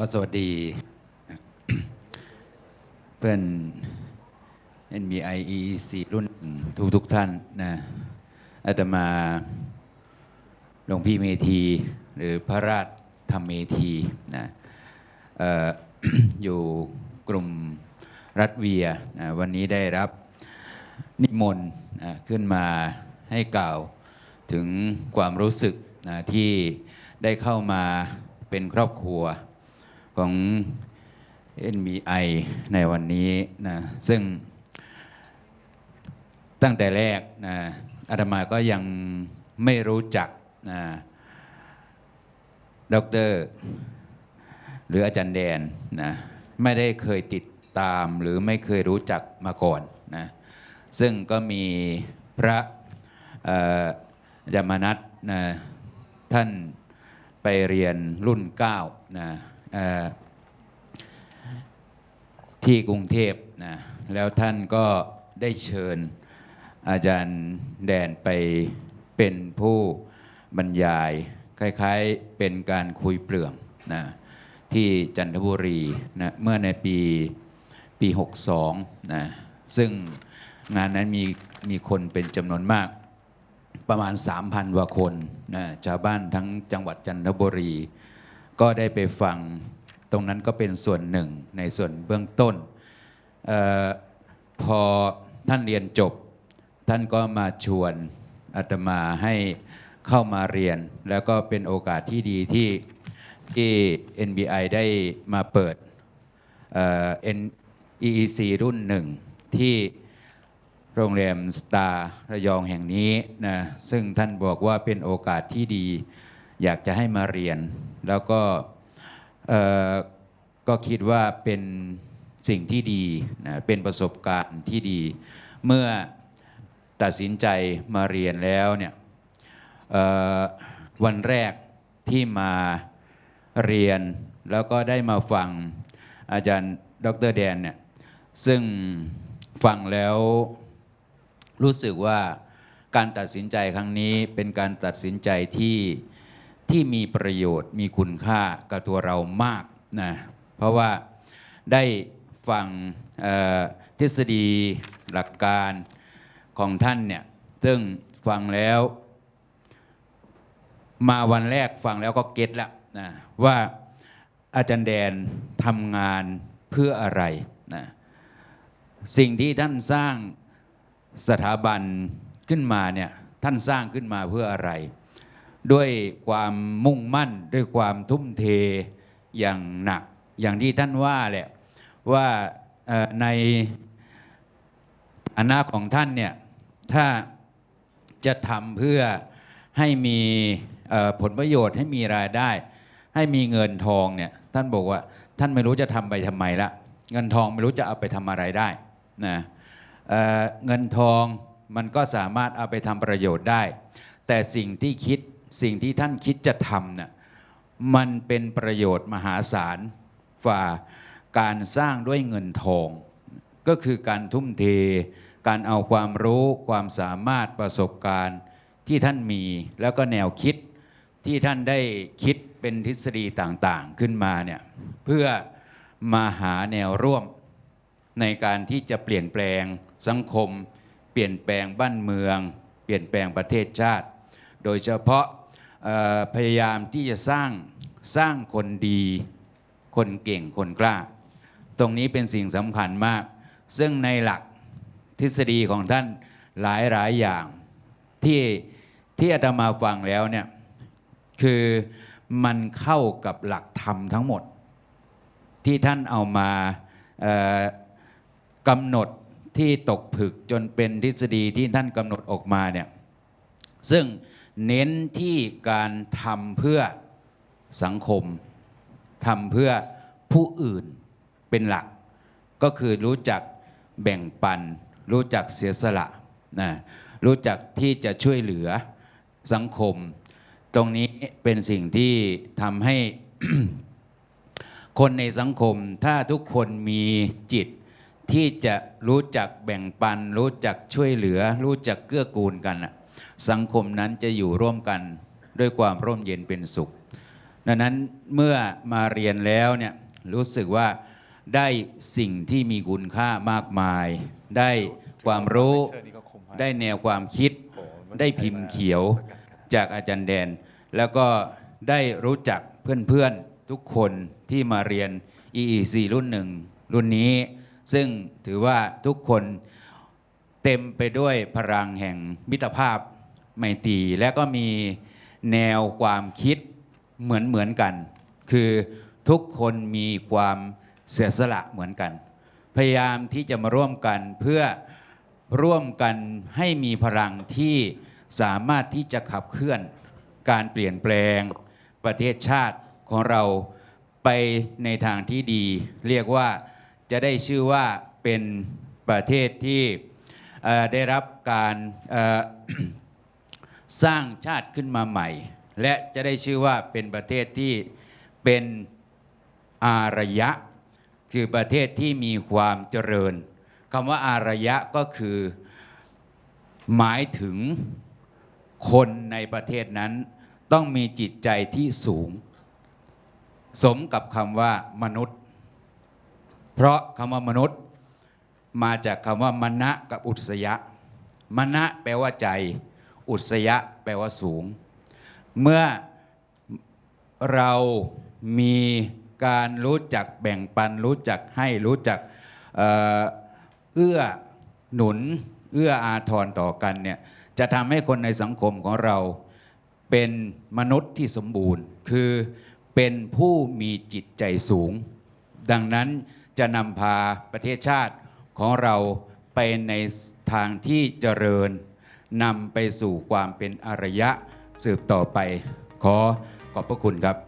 ก็สวัสดี เพื่อน NBI EEC รุ่นทุกทุกท่านนะอาตมาหลวงพี่เมธี หรือพระราชธรรมเมธีนะอออยู่กลุ่มรัฐเวียนะวันนี้ได้รับนิมนต์นะขึ้นมาให้กล่าวถึงความรู้สึกนะที่ได้เข้ามาเป็นครอบครัว ของ NBI ในวันนี้นะซึ่งตั้งแต่แรกนะอาตมาก็ยังไม่รู้จักนะด็อกเตอร์หรืออาจารย์แดนนะไม่ได้เคยติดตามหรือไม่เคยรู้จักมาก่อนนะซึ่งก็มีพระยมนัตนะท่านไปเรียนรุ่น9นะ ที่กรุงเทพนะแล้วท่านก็ได้เชิญอาจารย์แดนไปเป็นผู้บรรยาย คล้ายๆเป็นการคุยเปลืองนะที่จันทบุรีนะเมื่อในปีปี 62นะซึ่งงานนั้นมีมีคนเป็นจำนวนมากประมาณ 3,000กว่าคนนะชาวบ้านทั้งจังหวัดจันทบุรี ก็ได้ไปฟังตรงนั้นก็เป็นส่วนหนึ่งในส่วนเบื้องต้นออพอท่านเรียนจบ ท่านก็มาชวนอาตมาให้เข้ามาเรียน แล้วก็เป็นโอกาสที่ดีที่ที่ NBI ได้มาเปิดเอ่อ NEEC รุ่นหนึ่งที่โรงแรมสตาร์ระยองแห่งนี้นะซึ่งท่านบอกว่าเป็นโอกาสที่ดี อยากจะให้มาเรียน แล้วก็ก็คิดว่าเป็นสิ่งที่ดีนะเป็นประสบการณ์ที่ดี เมื่อตัดสินใจมาเรียนแล้วเนี่ยวันแรกที่มาเรียนแล้วก็ได้มาฟังอาจารย์ดรแดนเนี่ยซึ่งฟังแล้วรู้สึกว่าการตัดสินใจครั้งนี้เป็นการตัดสินใจที่ ที่มีประโยชน์มีคุณค่ากับตัวเรามากนะเพราะว่าได้ฟังทฤษฎีหลักการของท่านเนี่ยซึ่งฟังแล้ว มาวันแรกฟังแล้วก็เก็ตแล้วนะว่าอาจารย์แดนทำงานเพื่ออะไรนะสิ่งที่ท่านสร้างสถาบันขึ้นมาเนี่ยท่านสร้างขึ้นมาเพื่ออะไร ด้วยความมุ่งมั่น ด้วยความทุ่มเทอย่างหนัก อย่างที่ท่านว่าแหละว่าในอนาของท่านเนี่ยถ้าจะทำเพื่อให้มีผลประโยชน์ให้มีรายได้ ให้มีเงินทองเนี่ยท่านบอกว่าท่านไม่รู้จะทำไปทำไมละเงินทองไม่รู้จะเอาไปทำอะไรได้นะเเงินทองมันก็สามารถเอาไปทำประโยชน์ได้ แต่สิ่งที่คิด สิ่งที่ท่านคิดจะทำเนี่ยมันเป็นประโยชน์มหาศาลฝ่าการสร้างด้วยเงินทอง ก็คือการทุ่มเท การเอาความรู้ความสามารถประสบการณ์ที่ท่านมีแล้วก็แนวคิดที่ท่านได้คิดเป็นทฤษฎีต่างๆขึ้นมาเนี่ยเพื่อมาหาแนวร่วมในการที่จะเปลี่ยนแปลงสังคม เปลี่ยนแปลงบ้านเมือง เปลี่ยนแปลงประเทศชาติ โดยเฉพาะ พยายามที่จะสร้างสร้างคนดี คนเก่งคนกล้า ตรงนี้เป็นสิ่งสำคัญมาก ซึ่งในหลักทฤษฎีของท่านหลายหลายอย่างที่ที่อาตมาฟังแล้วเนี่ยคือมันเข้ากับหลักธรรมทั้งหมด ที่ท่านเอามากำหนดที่ตกผึกจนเป็นทฤษฎีที่ท่านกำหนดออกมาเนี่ยซึ่ง เน้นที่การทำเพื่อสังคมทำเพื่อผู้อื่นเป็นหลัก ก็คือรู้จักแบ่งปัน รู้จักเสียสละนะรู้จักที่จะช่วยเหลือสังคม ตรงนี้เป็นสิ่งที่ทำให้คนในสังคมถ้าทุกคนมีจิตที่จะรู้จักแบ่งปัน รู้จักช่วยเหลือ รู้จักเกื้อกูลกันน่ะ สังคมนั้นจะอยู่ร่วมกันด้วยความร่มเย็นเป็นสุข ดังนั้นเมื่อมาเรียนแล้วเนี่ยรู้สึกว่าได้สิ่งที่มีคุณค่ามากมาย ได้ความรู้ได้แนวความคิด ได้พิมพ์เขียวจากอาจารย์แดน แล้วก็ได้รู้จักเพื่อนๆทุกคนที่มาเรียน EEC รุ่นหนึ่งรุ่นนี้ ซึ่งถือว่าทุกคน เต็มไปด้วยพลังแห่งมิตรภาพไมตรีและก็มีแนวความคิดเหมือนเหมือนกัน คือทุกคนมีความเสียสละเหมือนกัน พยายามที่จะมาร่วมกันเพื่อร่วมกันให้มีพลังที่สามารถที่จะขับเคลื่อนการเปลี่ยนแปลงประเทศชาติของเราไปในทางที่ดี เรียกว่าจะได้ชื่อว่าเป็นประเทศที่ ได้รับการสร้างชาติขึ้นมาใหม่ และจะได้ชื่อว่าเป็นประเทศที่เป็นอารยะ คือประเทศที่มีความเจริญคำว่าอารยะก็คือหมายถึงคนในประเทศนั้น ต้องมีจิตใจที่สูง สมกับคำว่ามนุษย์ เพราะคำว่ามนุษย์ มาจากคำว่ามณะกับอุตสยะมณะแปลว่าใจ อุตสยะแปลว่าสูง เมื่อเรามีการรู้จักแบ่งปันรู้จักให้รู้จักเอื้อหนุน เอื้ออาทรต่อกันเนี่ยจะทำให้คนในสังคมของเราเป็นมนุษย์ที่สมบูรณ์ คือเป็นผู้มีจิตใจสูง ดังนั้นจะนำพาประเทศชาติ ของเราไปในทางที่เจริญนำไปสู่ความเป็นอารยะสืบต่อไป ขอขอบพระคุณครับ